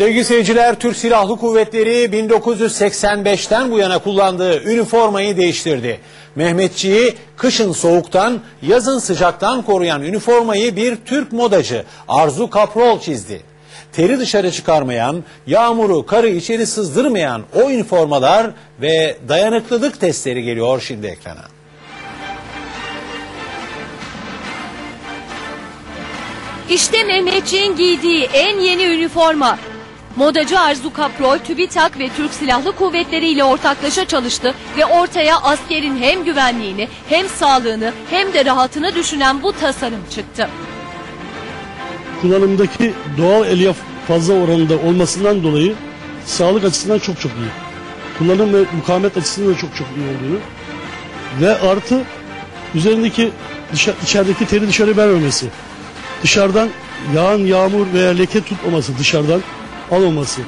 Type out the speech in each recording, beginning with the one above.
Sevgili seyirciler, Türk Silahlı Kuvvetleri 1985'ten bu yana kullandığı üniformayı değiştirdi. Mehmetçiği kışın soğuktan, yazın sıcaktan koruyan üniformayı bir Türk modacı Arzu Kaprol çizdi. Teri dışarı çıkarmayan, yağmuru, karı içeri sızdırmayan o üniformalar ve dayanıklılık testleri geliyor şimdi ekrana. İşte Mehmetçiğin giydiği en yeni üniforma. Modacı Arzu Kaprol, TÜBİTAK ve Türk Silahlı Kuvvetleri ile ortaklaşa çalıştı ve ortaya askerin hem güvenliğini hem sağlığını hem de rahatını düşünen bu tasarım çıktı. kullanımdaki doğal elyaf fazla oranında olmasından dolayı sağlık açısından çok çok iyi. Kullanım ve mukavemet açısından da çok çok iyi olduğunu ve artı üzerindeki dışa, içerideki teri dışarı vermemesi. Dışarıdan yağan yağmur veya leke tutmaması dışarıdan almaması.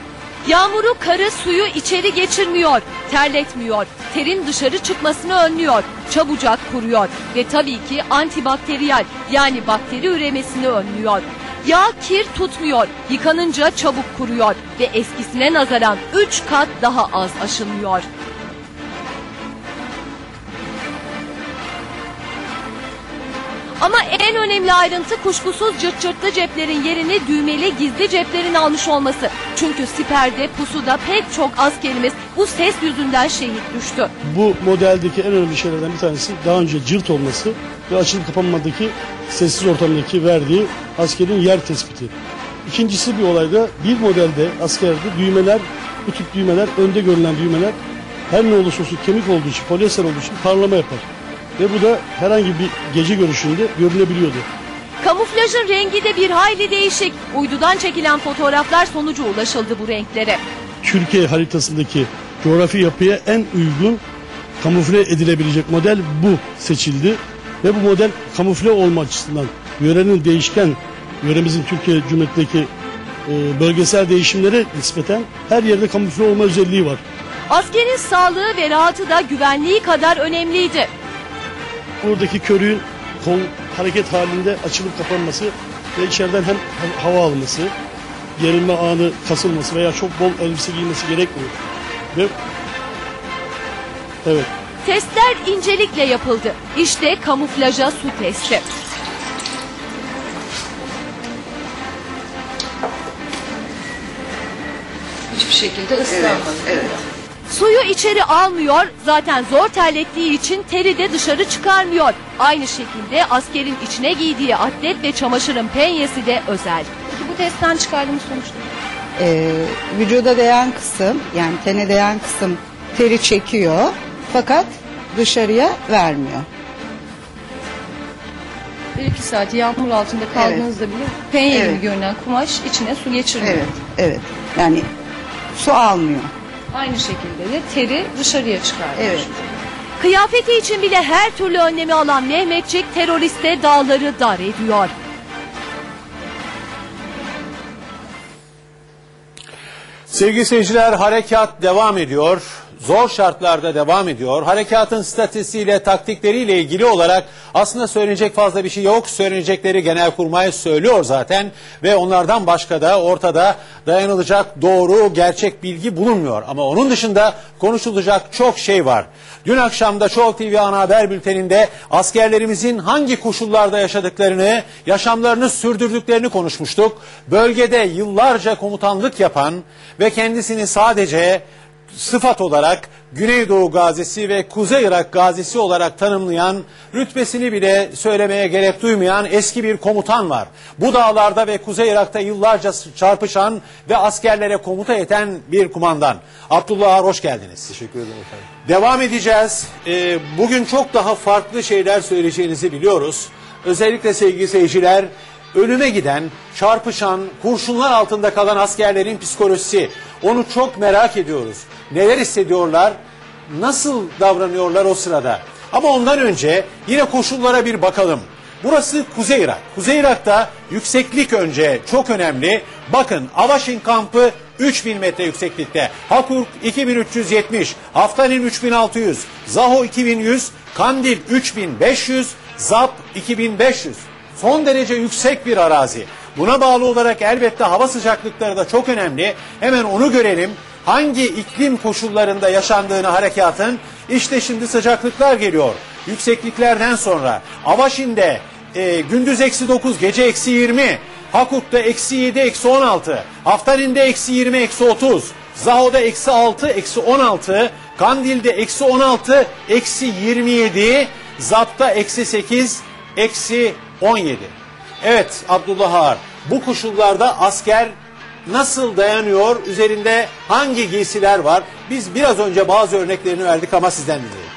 Yağmuru, karı, suyu içeri geçirmiyor, terletmiyor, terin dışarı çıkmasını önlüyor, çabucak kuruyor ve tabii ki antibakteriyel yani bakteri üremesini önlüyor. Yağ kir tutmuyor, yıkanınca çabuk kuruyor ve eskisine nazaran 3 kat daha az aşınıyor. Ama en önemli ayrıntı kuşkusuz cırt cırtlı ceplerin yerini düğmeli gizli ceplerin almış olması. Çünkü siperde, pusuda pek çok askerimiz bu ses yüzünden şehit düştü. Bu modeldeki en önemli şeylerden bir tanesi daha önce cırt olması ve açılıp kapanmadaki sessiz ortamdaki verdiği askerin yer tespiti. İkincisi bir olayda bir modelde askerde düğmeler, bu tip düğmeler, önde görülen düğmeler her ne olursa olsun kemik olduğu için, polyester olduğu için parlama yapar. Ve bu da herhangi bir gece görüşünde görülebiliyordu. Kamuflajın rengi de bir hayli değişik. Uydudan çekilen fotoğraflar sonucu ulaşıldı bu renklere. Türkiye haritasındaki coğrafi yapıya en uygun kamufle edilebilecek model bu seçildi. Ve bu model kamufle olma açısından yörenin değişken, yöremizin Türkiye Cumhuriyeti'ndeki e, bölgesel değişimlere nispeten her yerde kamufle olma özelliği var. Askerin sağlığı ve rahatı da güvenliği kadar önemliydi. Buradaki körüğün kol hareket halinde açılıp kapanması ve içeriden hem ha- hava alması, gerilme anı kasılması veya çok bol elbise giymesi gerekmiyor. Ve evet Testler incelikle yapıldı. İşte kamuflaja su testi. hiçbir şekilde ıslanmadı. Evet. Suyu içeri almıyor, zaten zor terlettiği için teri de dışarı çıkarmıyor. Aynı şekilde askerin içine giydiği atlet ve çamaşırın penyesi de özel. Peki bu testten çıkardığımız sonuçta? Ee, vücuda değen kısım yani tene değen kısım teri çekiyor fakat dışarıya vermiyor. Bir iki saat yağmur altında kaldığınızda bile penye gibi Evet. görünen kumaş içine su geçirmiyor. Evet, evet. Yani su almıyor. Aynı şekilde de teri dışarıya çıkarıyor. Evet. Kıyafeti için bile her türlü önlemi alan Mehmetçik teröriste dağları dar ediyor. Sevgili seyirciler harekat devam ediyor. Zor şartlarda devam ediyor. Harekatın statüsüyle, taktikleriyle ilgili olarak aslında söylenecek fazla bir şey yok. Söylenecekleri Genelkurmay söylüyor zaten ve onlardan başka da ortada dayanılacak doğru, gerçek bilgi bulunmuyor. Ama onun dışında konuşulacak çok şey var. Dün akşam da Show TV ana haber bülteninde askerlerimizin hangi koşullarda yaşadıklarını, yaşamlarını sürdürdüklerini konuşmuştuk. Bölgede yıllarca komutanlık yapan ve kendisini sadece sıfat olarak Güneydoğu gazisi ve Kuzey Irak gazisi olarak tanımlayan, rütbesini bile söylemeye gerek duymayan eski bir komutan var. Bu dağlarda ve Kuzey Irak'ta yıllarca çarpışan ve askerlere komuta eten bir kumandan. Abdullah Ağar hoş geldiniz. Teşekkür ederim efendim. Devam edeceğiz. Ee, bugün çok daha farklı şeyler söyleyeceğinizi biliyoruz. Özellikle sevgili seyirciler, ölüme giden, çarpışan, kurşunlar altında kalan askerlerin psikolojisi. Onu çok merak ediyoruz. Neler hissediyorlar, nasıl davranıyorlar o sırada. Ama ondan önce yine koşullara bir bakalım. Burası Kuzey Irak. Kuzey Irak'ta yükseklik önce çok önemli. Bakın Avaşin kampı 3000 metre yükseklikte. Hakurk 2370, Haftanin 3600, Zaho 2100, Kandil 3500, Zap 2500. Son derece yüksek bir arazi. Buna bağlı olarak elbette hava sıcaklıkları da çok önemli. Hemen onu görelim. Hangi iklim koşullarında yaşandığını harekatın işte şimdi sıcaklıklar geliyor. Yüksekliklerden sonra Avaşin'de e, gündüz eksi 9 gece eksi 20 Hakuk'ta eksi 7 eksi 16 Haftarin'de eksi 20 eksi 30 Zaho'da eksi 6 eksi 16 Kandil'de eksi 16 eksi 27 Zap'ta eksi 8 eksi 17 Evet Abdullah Ağar bu koşullarda asker nasıl dayanıyor üzerinde hangi giysiler var biz biraz önce bazı örneklerini verdik ama sizden dinleyelim.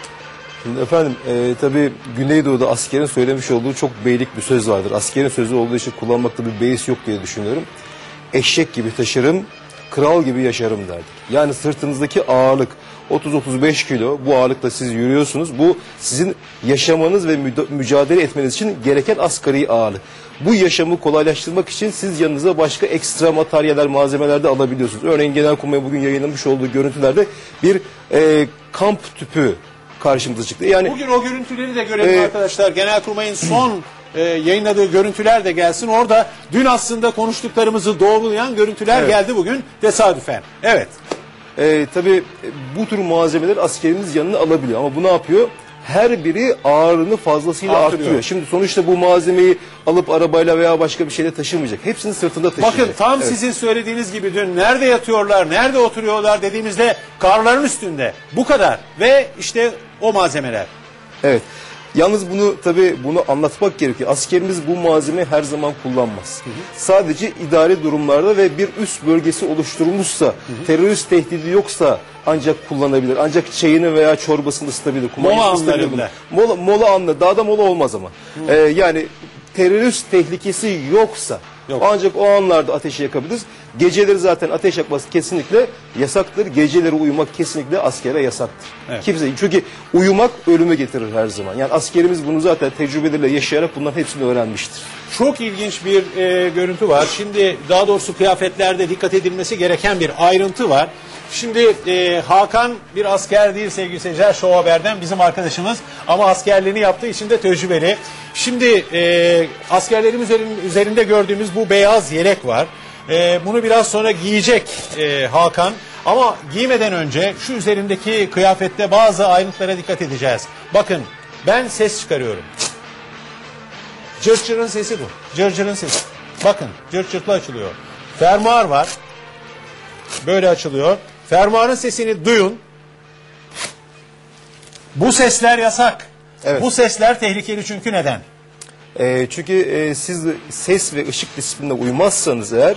Şimdi efendim e, tabii Güneydoğu'da askerin söylemiş olduğu çok beylik bir söz vardır. Askerin sözü olduğu için kullanmakta bir beis yok diye düşünüyorum. Eşek gibi taşırım, kral gibi yaşarım derdik. Yani sırtınızdaki ağırlık 30-35 kilo bu ağırlıkla siz yürüyorsunuz. Bu sizin yaşamanız ve mücadele etmeniz için gereken asgari ağırlık. Bu yaşamı kolaylaştırmak için siz yanınıza başka ekstra materyaller, malzemeler de alabiliyorsunuz. Örneğin Genelkurmay bugün yayınlamış olduğu görüntülerde bir e, kamp tüpü karşımıza çıktı. Yani Bugün o görüntüleri de görelim Ee, arkadaşlar. Genelkurmay'ın son e, yayınladığı görüntüler de gelsin. Orada dün aslında konuştuklarımızı doğrulayan görüntüler Evet. geldi bugün tesadüfen. Evet. E, tabii bu tür malzemeler askerimiz yanına alabiliyor ama bu ne yapıyor? Her biri ağırlığını fazlasıyla Artırıyor. arttırıyor. Şimdi sonuçta bu malzemeyi alıp arabayla veya başka bir şeyle taşımayacak. Hepsini sırtında taşıyacak. Bakın tam Evet. sizin söylediğiniz gibi dün nerede yatıyorlar, nerede oturuyorlar dediğimizde karların üstünde. Bu kadar. Ve işte o malzemeler. Evet. Yalnız bunu tabii bunu anlatmak gerekiyor. Askerimiz bu malzemeyi her zaman kullanmaz. Sadece idari durumlarda ve bir üst bölgesi oluşturulmuşsa, terörist tehdidi yoksa ancak kullanabilir. Ancak çayını veya çorbasını ısıtabilir. Mola anlarında. Mola, mola anla. Dağda mola olmaz ama. Ee, yani terörist tehlikesi yoksa Yok. ancak o anlarda ateşi yakabiliriz. Geceleri zaten ateş yakması kesinlikle yasaktır. Geceleri uyumak kesinlikle askere yasaktır. Evet. Kimse çünkü uyumak ölümü getirir her zaman. Yani askerimiz bunu zaten tecrübeleriyle yaşayarak bunların hepsini öğrenmiştir. Çok ilginç bir e, görüntü var. Şimdi daha doğrusu kıyafetlerde dikkat edilmesi gereken bir ayrıntı var. Şimdi e, Hakan bir asker değil sevgili seyirciler Show Haber'den bizim arkadaşımız ama askerliğini yaptığı için de tecrübeli. Şimdi e, askerlerimiz üzerin- üzerinde gördüğümüz bu beyaz yelek var. E, bunu biraz sonra giyecek e, Hakan. Ama giymeden önce şu üzerindeki kıyafette bazı ayrıntılara dikkat edeceğiz. Bakın ben ses çıkarıyorum. Cırcırın sesi bu. Cırcırın sesi. Bakın cırt cırtlı açılıyor. Fermuar var. Böyle açılıyor. Fermuarın sesini duyun. Bu sesler yasak. Evet. Bu sesler tehlikeli çünkü neden? Ee, çünkü e, siz ses ve ışık disiplinine uymazsanız eğer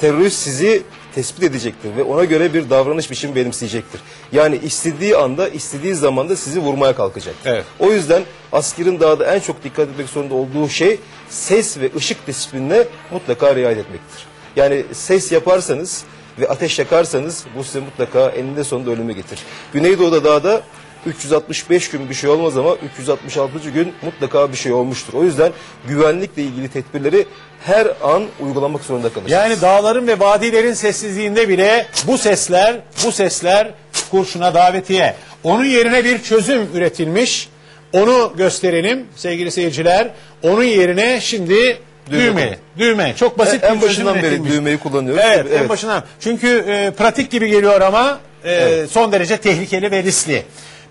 terörist sizi tespit edecektir ve ona göre bir davranış biçimi benimseyecektir. Yani istediği anda, istediği zamanda sizi vurmaya kalkacaktır. Evet. O yüzden askerin dağda en çok dikkat etmek zorunda olduğu şey ses ve ışık disiplinine mutlaka riayet etmektir. Yani ses yaparsanız ve ateş yakarsanız bu size mutlaka eninde sonunda ölümü getirir. Güneydoğu'da dağda 365 gün bir şey olmaz ama 366. gün mutlaka bir şey olmuştur. O yüzden güvenlikle ilgili tedbirleri her an uygulamak zorunda kalırsınız. Yani dağların ve vadilerin sessizliğinde bile bu sesler, bu sesler kurşuna davetiye. Onun yerine bir çözüm üretilmiş. Onu gösterelim sevgili seyirciler. Onun yerine şimdi düğme. Düğme. Düğme. Çok basit En bir çözüm başından beri üretilmiş. düğmeyi kullanıyoruz. Evet, Tabii, en evet. başından. Çünkü e, pratik gibi geliyor ama e, son derece tehlikeli ve riskli.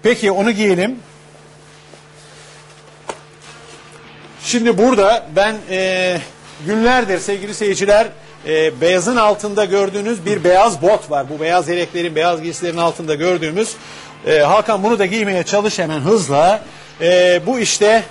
Peki onu giyelim. Şimdi burada ben e, günlerdir sevgili seyirciler e, beyazın altında gördüğünüz bir beyaz bot var. Bu beyaz yeleklerin, beyaz giysilerin altında gördüğümüz. E, Hakan bunu da giymeye çalış hemen hızla. E, bu işte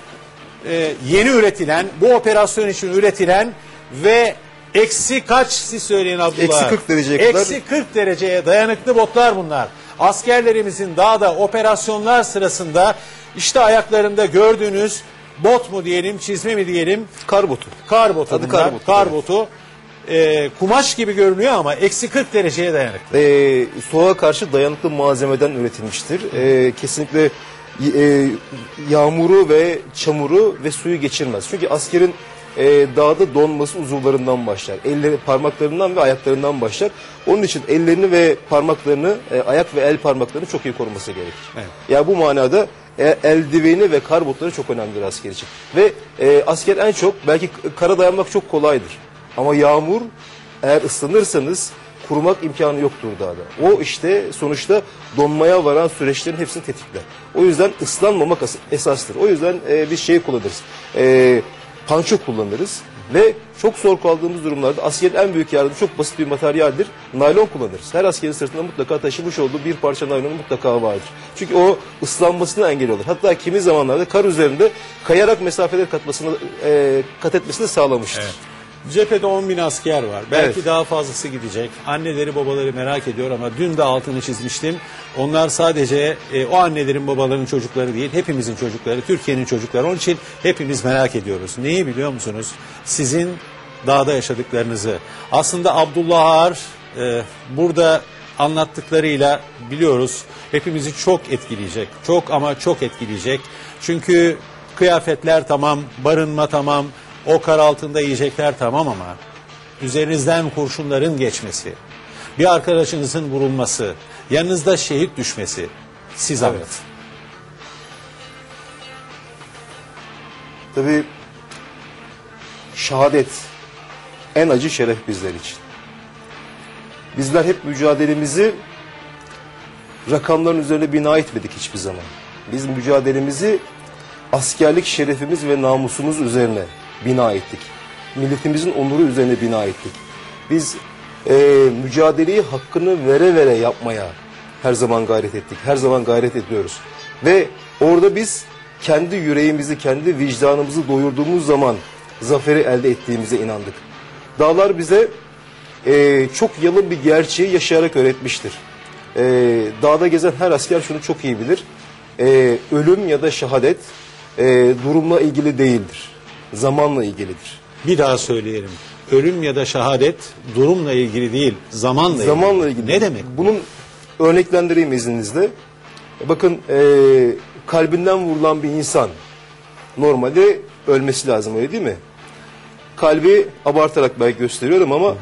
e, yeni üretilen, bu operasyon için üretilen ve eksi kaç siz söyleyin Abdullah? Eksi 40 dereceye kadar. Eksi 40 dereceye dayanıklı botlar bunlar. Askerlerimizin dağda operasyonlar sırasında işte ayaklarında gördüğünüz bot mu diyelim, çizme mi diyelim, Kar botu. kar botu Adı bunlar. kar botu, Kar botu. Ee, kumaş gibi görünüyor ama eksi 40 dereceye dayanıklı. e, soğuğa karşı dayanıklı malzemeden üretilmiştir. E, kesinlikle e, yağmuru ve çamuru ve suyu geçirmez. Çünkü askerin e, dağda donması uzuvlarından başlar. Elleri, parmaklarından ve ayaklarından başlar. Onun için ellerini ve parmaklarını, e, ayak ve el parmaklarını çok iyi koruması gerekir. Evet. Ya bu manada e, eldiveni ve kar botları çok önemlidir asker için. Ve e, asker en çok belki kara dayanmak çok kolaydır. Ama yağmur eğer ıslanırsanız kurumak imkanı yoktur dağda. O işte sonuçta donmaya varan süreçlerin hepsini tetikler. O yüzden ıslanmamak as- esastır. O yüzden e, biz şey kullanırız. E, panço kullanırız. Ve çok zor kaldığımız durumlarda askerin en büyük yardımı çok basit bir materyaldir. Naylon kullanırız. Her askerin sırtında mutlaka taşımış olduğu bir parça naylon mutlaka vardır. Çünkü o ıslanmasına engel olur. Hatta kimi zamanlarda kar üzerinde kayarak mesafeler katmasını, e, kat etmesini sağlamıştır. Cephede 10 bin asker var. Belki Evet. daha fazlası gidecek. Anneleri babaları merak ediyor ama dün de altını çizmiştim. Onlar sadece e, o annelerin babaların çocukları değil, hepimizin çocukları, Türkiye'nin çocukları. Onun için hepimiz merak ediyoruz. Neyi biliyor musunuz? Sizin dağda yaşadıklarınızı. Aslında Abdullah Ağar e, burada anlattıklarıyla biliyoruz hepimizi çok etkileyecek. Çok ama çok etkileyecek. Çünkü kıyafetler tamam, barınma tamam, o kar altında yiyecekler tamam ama üzerinizden kurşunların geçmesi, bir arkadaşınızın vurulması, yanınızda şehit düşmesi siz anlatın. Tabii şehadet en acı şeref bizler için. Bizler hep mücadelemizi rakamların üzerine bina etmedik hiçbir zaman. Biz mücadelemizi askerlik şerefimiz ve namusumuz üzerine bina ettik. Milletimizin onuru üzerine bina ettik. Biz e, mücadeleyi hakkını vere vere yapmaya her zaman gayret ettik. Her zaman gayret ediyoruz. Ve orada biz kendi yüreğimizi, kendi vicdanımızı doyurduğumuz zaman zaferi elde ettiğimize inandık. Dağlar bize e, çok yalın bir gerçeği yaşayarak öğretmiştir. E, dağda gezen her asker şunu çok iyi bilir. E, ölüm ya da şehadet e, durumla ilgili değildir. Zamanla ilgilidir. Bir daha söyleyelim. Ölüm ya da şehadet durumla ilgili değil, zamanla, Zamanla ilgili. Ne demek? Bunun örneklendireyim izninizle. Bakın e, kalbinden vurulan bir insan normalde ölmesi lazım öyle değil mi? Kalbi abartarak belki gösteriyorum ama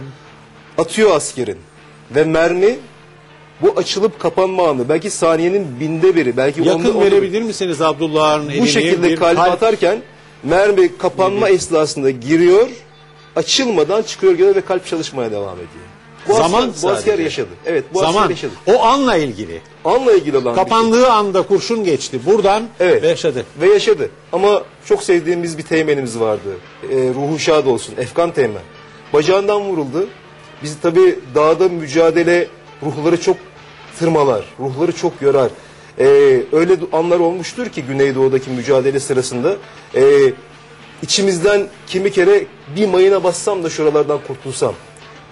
atıyor askerin ve mermi bu açılıp kapanma anı belki saniyenin binde biri belki onda- Yakın onda- verebilir misiniz Abdullah'ın eline bu şekilde kalbi kalp- atarken mermi kapanma esnasında giriyor açılmadan çıkıyor gene ve kalp çalışmaya devam ediyor. Bu Zaman asker, bu asker sadece. yaşadı. Evet bu zaman. asker yaşadı. O anla ilgili. Anla ilgili olan bir şey. Kapandığı anda kurşun geçti. Buradan Evet. ve yaşadı. Ve yaşadı. Ama çok sevdiğimiz bir teğmenimiz vardı. Ee, ruhu şad olsun. Efkan teğmen. Bacağından vuruldu. Biz tabii dağda mücadele ruhları çok tırmalar. Ruhları çok yorar. Ee, öyle anlar olmuştur ki Güneydoğu'daki mücadele sırasında. Ee, içimizden kimi kere bir mayına bassam da şuralardan kurtulsam.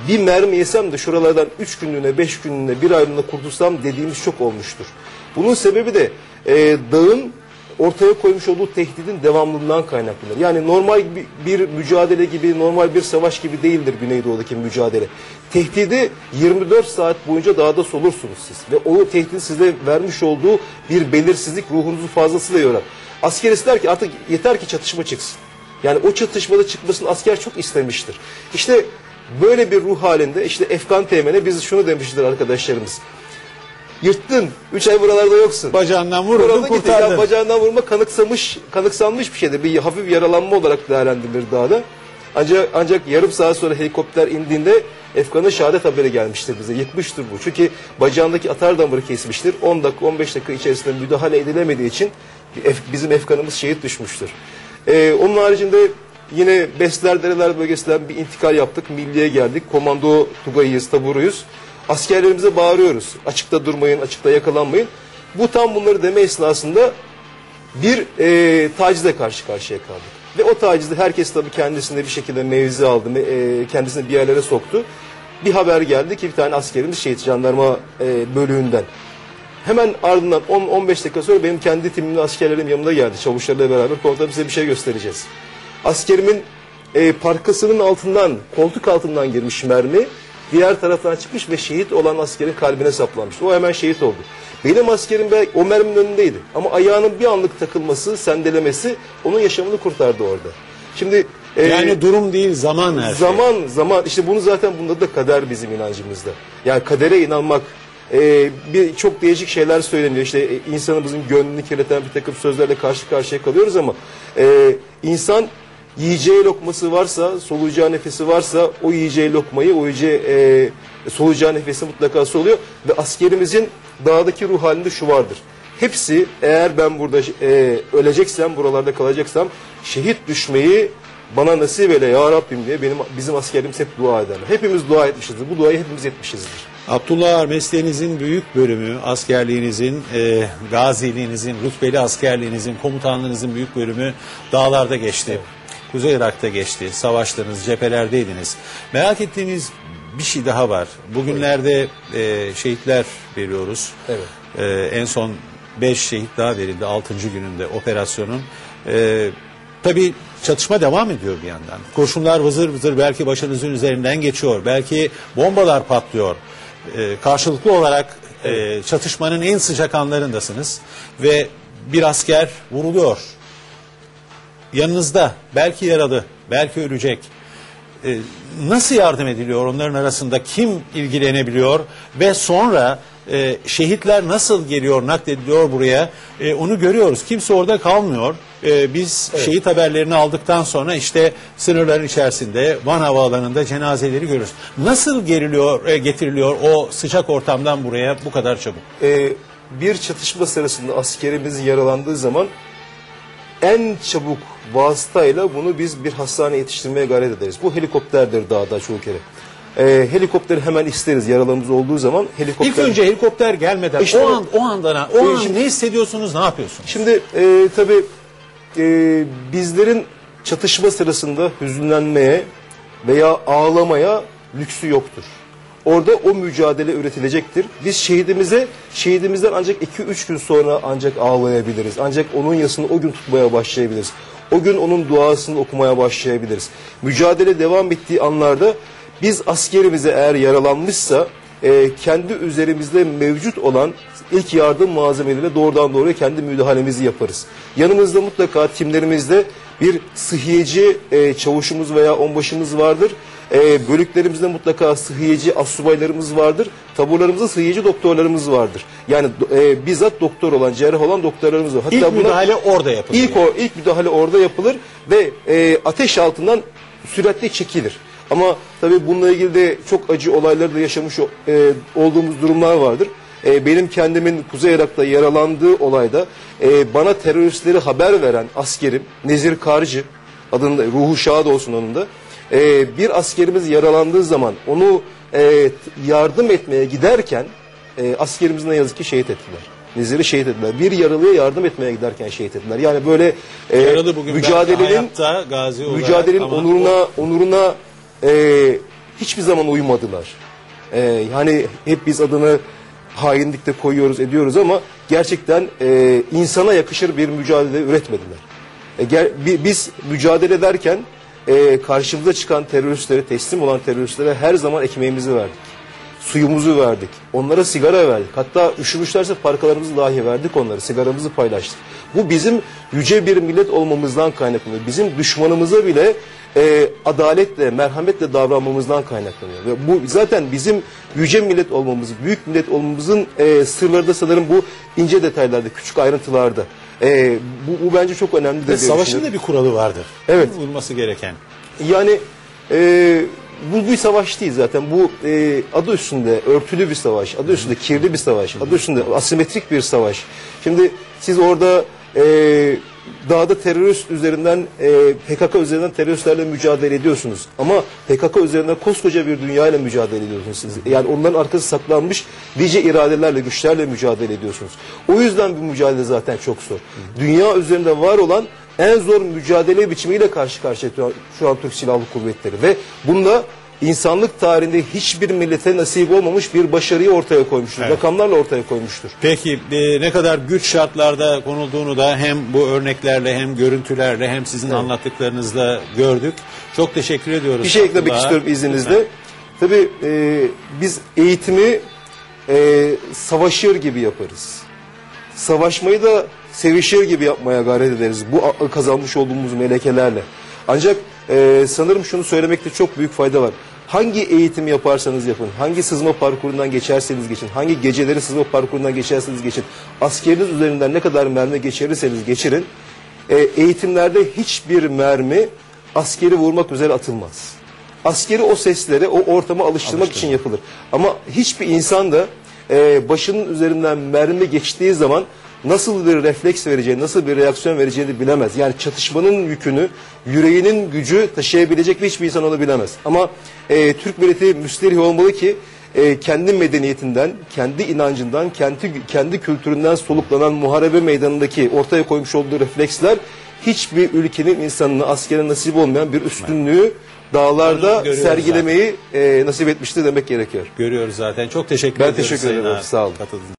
Bir mermi yesem de şuralardan üç günlüğüne, beş günlüğüne, bir aylığına kurtulsam dediğimiz çok olmuştur. Bunun sebebi de e, dağın ortaya koymuş olduğu tehdidin devamlılığından kaynaklanır. Yani normal bir, mücadele gibi, normal bir savaş gibi değildir Güneydoğu'daki mücadele. Tehdidi 24 saat boyunca dağda solursunuz siz. Ve o tehdidin size vermiş olduğu bir belirsizlik ruhunuzu fazlasıyla yorar. Asker ister ki artık yeter ki çatışma çıksın. Yani o çatışmada çıkmasını asker çok istemiştir. İşte böyle bir ruh halinde işte Efkan Teğmen'e biz şunu demiştir arkadaşlarımız. Yırttın, üç ay buralarda yoksun. Bacağından gitti. kurtardın. Ya bacağından vurma kanıksamış, kanıksanmış bir şeydir. Bir hafif yaralanma olarak değerlendirilir dağda. Ancak, ancak yarım saat sonra helikopter indiğinde Efkan'ın şehadet haberi gelmiştir bize. Yıkmıştır bu. Çünkü bacağındaki atar damarı kesmiştir. 10 dakika 15 dakika içerisinde müdahale edilemediği için bizim Efkan'ımız şehit düşmüştür. Ee, onun haricinde yine Besler Dereler bölgesinden bir intikal yaptık. Milliye geldik. Komando Tugay'ıyız, taburuyuz. Askerlerimize bağırıyoruz. Açıkta durmayın, açıkta yakalanmayın. Bu tam bunları deme esnasında bir e, tacizle karşı karşıya kaldık. Ve o tacizde herkes tabii kendisine bir şekilde mevzi aldı, e, kendisini bir yerlere soktu. Bir haber geldi ki bir tane askerimiz şehit jandarma e, bölüğünden. Hemen ardından 10-15 dakika sonra benim kendi timimli askerlerim yanımda geldi. Çavuşlarla beraber komutanım size bir şey göstereceğiz. Askerimin e, parkasının altından, koltuk altından girmiş mermi. Diğer taraftan çıkmış ve şehit olan askerin kalbine saplanmış. O hemen şehit oldu. Benim askerim belki o merminin önündeydi. Ama ayağının bir anlık takılması, sendelemesi onun yaşamını kurtardı orada. Şimdi e, Yani durum değil zaman her şey. Zaman zaman işte bunu zaten bunda da kader bizim inancımızda. Yani kadere inanmak e, bir çok değişik şeyler söyleniyor. İşte e, insanımızın gönlünü kirleten bir takım sözlerle karşı karşıya kalıyoruz ama e, insan yiyeceği lokması varsa, solucağı nefesi varsa o yiyeceği lokmayı, o yiyeceği e, solucağı nefesi mutlaka soluyor ve askerimizin dağdaki ruh halinde şu vardır. Hepsi eğer ben burada e, öleceksem, buralarda kalacaksam şehit düşmeyi bana nasip eyle ya Rabbim diye benim bizim askerimiz hep dua ederler. Hepimiz dua etmişizdir. Bu duayı hepimiz etmişizdir. Abdullah Ağar mesleğinizin büyük bölümü, askerliğinizin, e, gaziliğinizin, rütbeli askerliğinizin, komutanlığınızın büyük bölümü dağlarda geçti. Kuzey Irak'ta geçti. Savaştınız, cephelerdeydiniz. Merak ettiğiniz bir şey daha var. Bugünlerde e, şehitler veriyoruz. Evet. E, en son 5 şehit daha verildi 6. gününde operasyonun. E, tabii çatışma devam ediyor bir yandan. Kurşunlar vızır vızır belki başınızın üzerinden geçiyor. Belki bombalar patlıyor. E, karşılıklı olarak e, çatışmanın en sıcak anlarındasınız. Ve bir asker vuruluyor. Yanınızda belki yaralı, belki ölecek. E, nasıl yardım ediliyor? Onların arasında kim ilgilenebiliyor? Ve sonra e, şehitler nasıl geliyor naklediliyor buraya? E, onu görüyoruz. Kimse orada kalmıyor. E, biz şehit haberlerini aldıktan sonra işte sınırların içerisinde Van Havaalanı'nda cenazeleri görüyoruz. Nasıl geriliyor e, getiriliyor o sıcak ortamdan buraya bu kadar çabuk? E, bir çatışma sırasında askerimiz yaralandığı zaman en çabuk vasıtayla bunu biz bir hastaneye yetiştirmeye gayret ederiz. Bu helikopterdir dağda çoğu kere. E, helikopteri hemen isteriz yaralamız olduğu zaman. Helikopter... İlk önce helikopter gelmeden İşte o o- an o andan o an Şimdi- ne hissediyorsunuz ne yapıyorsunuz Şimdi e, tabii e, bizlerin çatışma sırasında hüzünlenmeye veya ağlamaya lüksü yoktur. Orada o mücadele üretilecektir. Biz şehidimize, şehidimizden ancak 2-3 gün sonra ancak ağlayabiliriz. Ancak onun yasını o gün tutmaya başlayabiliriz. O gün onun duasını okumaya başlayabiliriz. Mücadele devam ettiği anlarda biz askerimize eğer yaralanmışsa e, kendi üzerimizde mevcut olan ilk yardım malzemeleriyle doğrudan doğruya kendi müdahalemizi yaparız. Yanımızda mutlaka timlerimizde bir sıhhiyeci e, çavuşumuz veya onbaşımız vardır. E, bölüklerimizde mutlaka sıhhiyeci astsubaylarımız vardır. Taburlarımızda sıhhiyeci doktorlarımız vardır. Yani e, bizzat doktor olan, cerrah olan doktorlarımız var. Hatta İlk müdahale orada yapılıyor İlk, o, ilk müdahale orada yapılır ve e, ateş altından süratle çekilir. Ama tabii bununla ilgili de çok acı olayları da yaşamış e, olduğumuz durumlar vardır. E, benim kendimin Kuzey Irak'ta yaralandığı olayda e, bana teröristleri haber veren askerim Nezir Karcı adında ruhu şad olsun onun da e, bir askerimiz yaralandığı zaman onu e, yardım etmeye giderken e, askerimizi ne yazık ki şehit ettiler. Nezir'i şehit ettiler. Bir yaralıya yardım etmeye giderken şehit ettiler. Yani böyle e, Yaralı bugün belki mücadelenin hayatta gazi olarak mücadelenin ama onuruna onuruna e, hiçbir zaman uymadılar. E, yani hep biz adını hainlikte koyuyoruz ediyoruz ama gerçekten e, insana yakışır bir mücadele üretmediler. E, ger- bi- biz mücadele ederken e, karşımıza çıkan teröristlere, teslim olan teröristlere her zaman ekmeğimizi verdik. Suyumuzu verdik. Onlara sigara verdik. Hatta üşümüşlerse parkalarımızı dahi verdik onlara. Sigaramızı paylaştık. Bu bizim yüce bir millet olmamızdan kaynaklanıyor. Bizim düşmanımıza bile e, adaletle, merhametle davranmamızdan kaynaklanıyor. Ve bu zaten bizim yüce millet olmamız, büyük millet olmamızın e, sırları da sanırım bu ince detaylarda, küçük ayrıntılarda. E, bu, bu bence çok önemli. Diye savaşın da bir kuralı vardır. Evet. Vurması gereken. Yani e, bu bir savaş değil zaten. Bu e, adı üstünde örtülü bir savaş, adı üstünde kirli bir savaş, adı üstünde asimetrik bir savaş. Şimdi siz orada e, dağda terörist üzerinden, e, PKK üzerinden teröristlerle mücadele ediyorsunuz. Ama PKK üzerinden koskoca bir dünyayla mücadele ediyorsunuz siz. Yani onların arkası saklanmış nice iradelerle, güçlerle mücadele ediyorsunuz. O yüzden bu mücadele zaten çok zor. Dünya üzerinde var olan en zor mücadele biçimiyle karşı karşıya şu an- Türk Silahlı Kuvvetleri ve bunda insanlık tarihinde hiçbir millete nasip olmamış bir başarıyı ortaya koymuştur. Evet. Rakamlarla ortaya koymuştur. Peki e, ne kadar güç şartlarda konulduğunu da hem bu örneklerle hem görüntülerle hem sizin anlattıklarınızla gördük. Çok teşekkür ediyoruz. Bir şey eklemek Abdullah. istiyorum izninizle. Tabii e, biz eğitimi e, savaşır gibi yaparız. Savaşmayı da sevişir gibi yapmaya gayret ederiz. Bu kazanmış olduğumuz melekelerle. Ancak e, sanırım şunu söylemekte çok büyük fayda var. Hangi eğitim yaparsanız yapın, hangi sızma parkurundan geçerseniz geçin, hangi geceleri sızma parkurundan geçerseniz geçin, askeriniz üzerinden ne kadar mermi geçirirseniz geçirin, e, eğitimlerde hiçbir mermi askeri vurmak üzere atılmaz. Askeri o seslere, o ortama alıştırmak için yapılır. Ama hiçbir insan da e, başının üzerinden mermi geçtiği zaman nasıl bir refleks vereceğini, nasıl bir reaksiyon vereceğini bilemez. Yani çatışmanın yükünü, yüreğinin gücü taşıyabilecek bir hiçbir insan onu bilemez. Ama e, Türk milleti müsterih olmalı ki e, kendi medeniyetinden, kendi inancından, kendi kendi kültüründen soluklanan muharebe meydanındaki ortaya koymuş olduğu refleksler hiçbir ülkenin insanına askere nasip olmayan bir üstünlüğü dağlarda sergilemeyi e, nasip etmiştir demek gerekiyor. Görüyoruz zaten. Çok teşekkür Ben ediyoruz teşekkür Sayın ederim. Sağ olun. katıldığınız için.